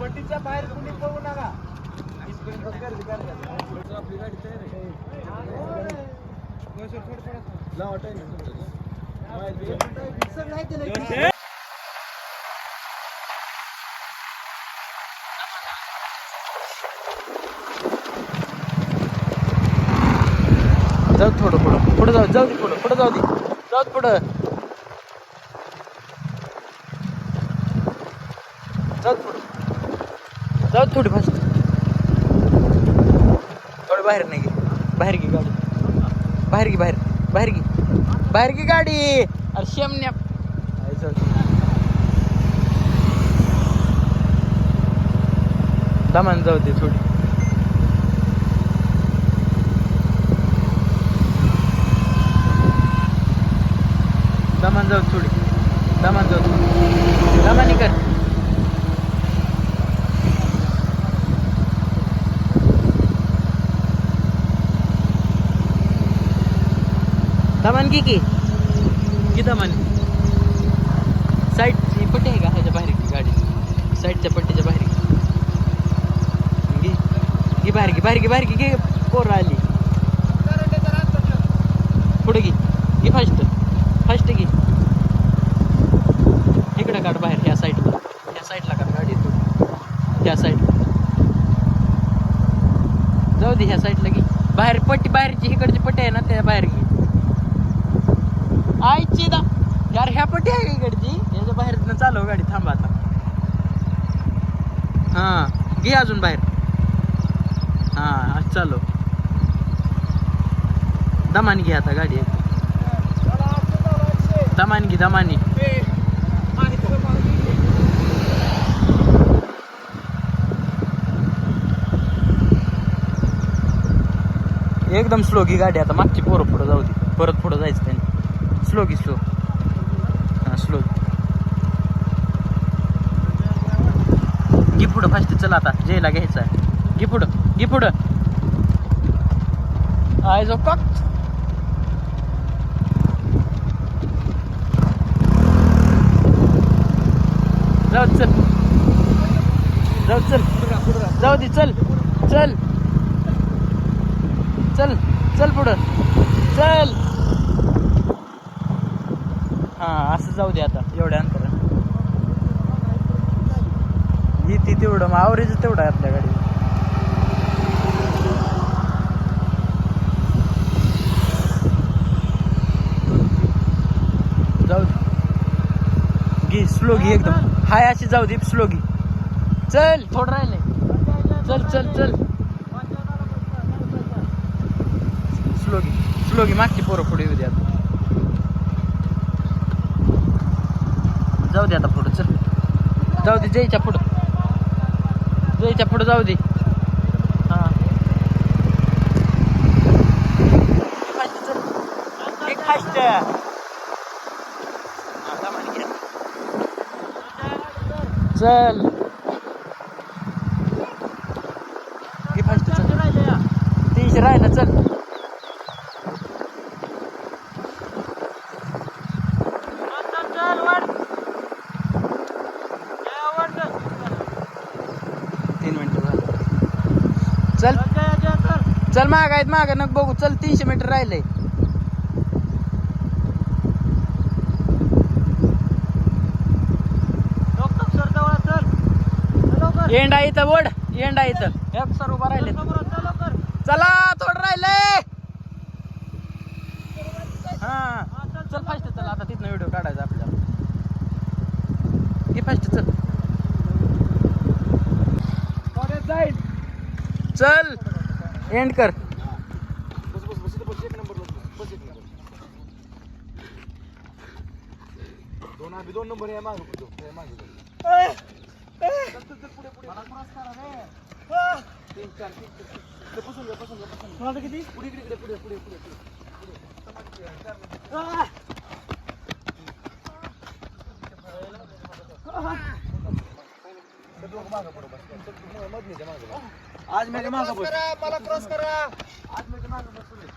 पट्टीच्या बाहेर कुणी पळू नका जाऊ थोडं पुढं. पुढं जाऊ जाऊ दे पुढं. पुढं जाऊ दे. जाऊ पुढं. जाऊ पुढं. जाऊ थोडी फास्ट. थोडी बाहेर नाही गे बाहेर गे गाडी. बाहेर गे बाहेर. बाहेर गे बाहेर गे गाडी. अरे शेमण्या. दमान जाऊ दे थोडी. दमान जाऊ थोडी. दमान जाऊ दमाने कर दमान की? की की दमान? साईडची पट्टी आहे का ह्याच्या बाहेर की गाडी? साईडच्या पट्टीच्या बाहेर घे. बाहेर घे बाहेर घे बाहेर घे घे. पोर आली. पुढे घे. घे फास्ट फास्ट घे इकडे काढ बाहेर ह्या साईडला ह्या साईडला काढ गाडी तू ह्या साईड जाऊ दे ह्या साईडला की बाहेर पट्टी बाहेरची इकडची पट्टी आहे ना त्या बाहेर घे आईची दा यार ह्या पट्टी आहे का इकडची? याच्या बाहेर चालव गाडी थांबा आता. हां घे अजून बाहेर. हां चालव. दमान घे आता गाडी. दमान घे दमानी. एकदम स्लो घे गाडी. आता मागची पोरं पुढं जाऊ दे. परत पुढं जायचं त्यांनी. स्लो घे स्लो हां स्लो घे पुढं फास्ट चला आता. जेला घ्यायचा. आहे घे पुढं. घे पुढं. आय जो कॉक जाऊ चल. जाऊ दे, चल. जाऊ दे चल. चल. चल चल पुढं. चल. हा असं जाऊ दे आता एवढ्या अंतर येते तेवढं मग आवरेज तेवढं आहे आपल्या गाडी जाऊ दे. घे स्लो घे एकदम. हाय अशी जाऊ दे स्लो घे. चल. थोडं राहिले चल चल चल. स्लोगी स्लोगी मागची पोरं पुढे येऊ दे जाऊ दे आता पुढं चल जाऊ दे जयच्या पुढं जयच्या पुढं जाऊ दे फास्ट चल फास्ट चल हे फास्ट चल तीनशे राहिला चल चल. चल. माग आहेत माग. नक बघू. चल तीनशे मीटर राहिलंय एंडा इथं बोड एंडा इथं. एक सर उभा राहिले. चला थोडं राहिलंय हा. चल फास्ट चल आता तिथनं व्हिडिओ काढायचा आपल्याला. हे फास्ट चल. जाईल. चल. एंड कर. बस बस बस इथं बस एक नंबर बस एक नंबर दोन नंबर आहे मागे हे किती पुढे इकडे इकडे पुढे पुढे पुढे पुढे दोघं मागं पडू बस चल, तू मग मधलीच्या मागं बस. आज मी मागं बस मला क्रॉस करा आज मी मागं बस तुम्ही.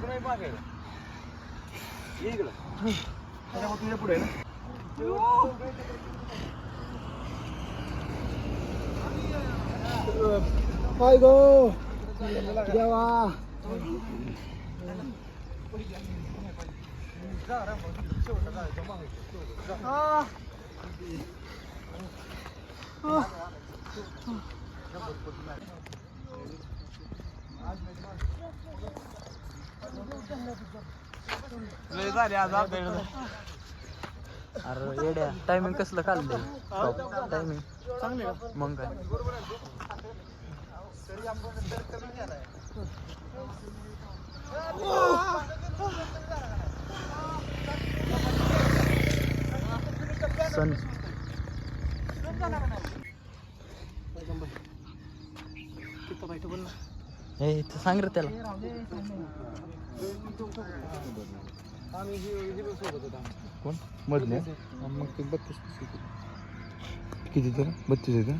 तू नाही मागे आहे. ये इकडं त्याच्यामुळे तुझ्या पुढे आहे ना काय गो देवा लय झाले आज आपल्याकडे अरे येड्या टायमिंग कसलं काढलंय टायमिंग मग काय? सन सांग रे त्याला. आम्ही हिरो सोबत होतो आम्ही. कोण? मधले? मग ते बत्तीस किती तर? बत्तीस आहे का.